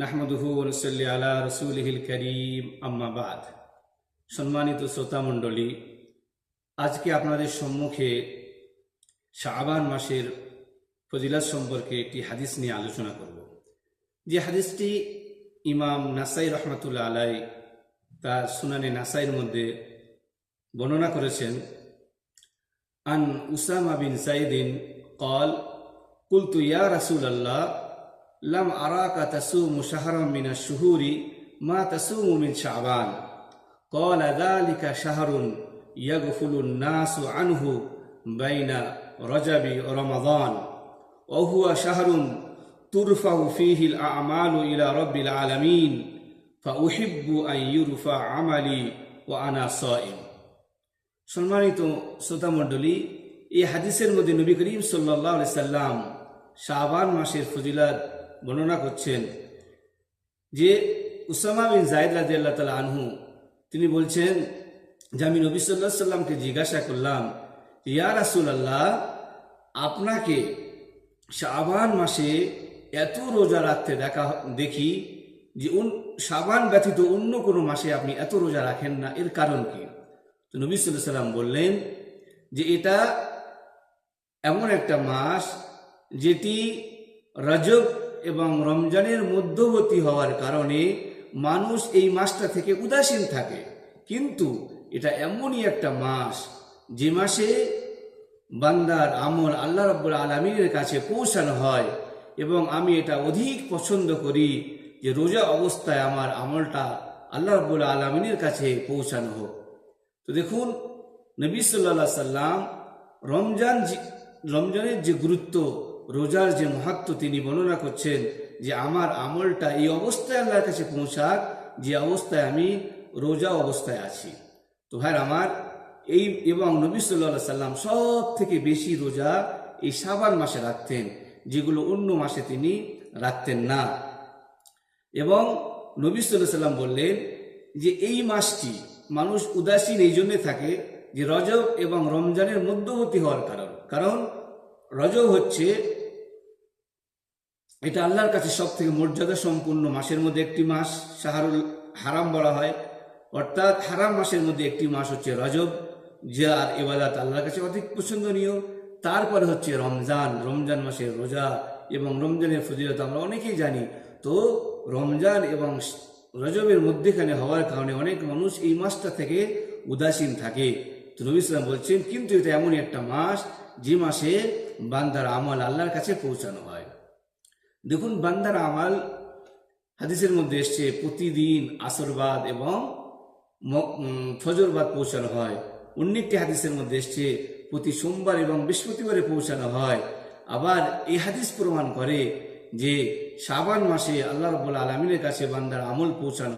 নাহমদুহু রসল্লি আলা করিম আম্মাবাদ সম্মানিত শ্রোতা মণ্ডলী, আজকে আপনাদের সম্মুখে শাবান মাসের ফজিলাত সম্পর্কে একটি হাদিস নিয়ে আলোচনা করব। যে হাদিসটি ইমাম নাসাই রহমতুল্লাহ আলাই তার সুনানে নাসাইয়ের মধ্যে বর্ণনা করেছেন, আন উসামা বিন সাইদিন কল, কুলতু ইয়া রাসুল আল্লাহ লাম আরাকা তাসুমু শাহরাম মিন আশ-শুহুরি মা তাসুমু মিন শাবান قال ذلك شهر يغفل الناس عنه بين رجب ورمضان وهو شهر ترفع فيه الأعمال إلى رب العالمين فأحب أن يرفع عملي وأنا صائم সম্মানিত শ্রোতা মণ্ডলী এই হাদিসের মধ্যে নবী করিম সাল্লাহ সাল্লাম শাহবান মাসের ফজিলাত বর্ণনা করছেন যে উসামা বিন জায়দ রাজি আল্লাহ তালা আনহু, তিনি বলছেন যে আমি নবী সাল্লাহ সাল্লামকে জিজ্ঞাসা করলাম, ইয়া রাসুল আল্লাহ আপনাকে শাবান মাসে এত রোজা রাখতে দেখা দেখি যে শাবান ব্যতীত অন্য কোনো মাসে আপনি এত রোজা রাখেন না, এর কারণ কি? তো নবী সাল্লাহ সাল্লাম বললেন যে এটা এমন একটা মাস যেটি রজব এবং রমজানের মধ্যবর্তী হওয়ার কারণে মানুষ এই মাসটা থেকে উদাসীন থাকে। কিন্তু এটা এমনই একটা মাস, যে মাসে বান্দার আমল আল্লাহ রব্বুল আলমিনের কাছে পৌঁছানো হয় এবং আমি এটা অধিক পছন্দ করি যে রোজা অবস্থায় আমার আমলটা আল্লাহ রব্বুল আলমিনের কাছে পৌঁছানো হোক। তো দেখুন, নবী সাল্লা সাল্লাম রমজান রমজানের যে গুরুত্ব রোজার যে মাহাত্ম তিনি বর্ণনা করছেন যে আমার আমলটা এই অবস্থায় আল্লাহর কাছে পৌঁছাক, যে অবস্থায় আমি রোজা অবস্থায় আছি। তো ভাই আমার, এই এবং নবী সাল্লা সাল্লাম সব থেকে বেশি রোজা এই সাবান মাসে রাখতেন, যেগুলো অন্য মাসে তিনি রাখতেন না। এবং নবী সাল্লাহ সাল্লাম বললেন যে এই মাসটি মানুষ উদাসীন এই জন্যে থাকে যে রজব এবং রমজানের মধ্যবর্তী হওয়ার কারণ। কারণ রজব হচ্ছে এটা আল্লাহর কাছে সব থেকে মর্যাদা সম্পূর্ণ মাসের মধ্যে একটি মাস, শাহরুল হারাম বলা হয়। অর্থাৎ হারাম মাসের মধ্যে একটি মাস হচ্ছে রজব যার এবাদাত আল্লাহর কাছে অধিক পছন্দনীয়। তারপরে হচ্ছে রমজান রমজান মাসের রোজা এবং রমজানের ফজিলত আমরা অনেকেই জানি। তো রমজান এবং রজবের মধ্যেখানে হওয়ার কারণে অনেক মানুষ এই মাসটা থেকে উদাসীন থাকে। তো নবী ইসলাম বলছেন, কিন্তু এটা এমনই একটা মাস, যে মাসে বান্দার আমল আল্লাহর কাছে পৌঁছানো হয়। দেখুন, বান্দার আমাল হাদিসের মধ্যে এসছে, প্রতিদিন আসরবাদ এবং ফজরবাদ পৌঁছানো হয়। অন্য একটি হাদিসের মধ্যে এসছে, প্রতি সোমবার এবং বৃহস্পতিবারে পৌঁছানো হয়। আবার এই হাদিস প্রমাণ করে যে শাবান মাসে আল্লাহ রব্বুল আলমিনের কাছে বান্দার আমল পৌঁছানো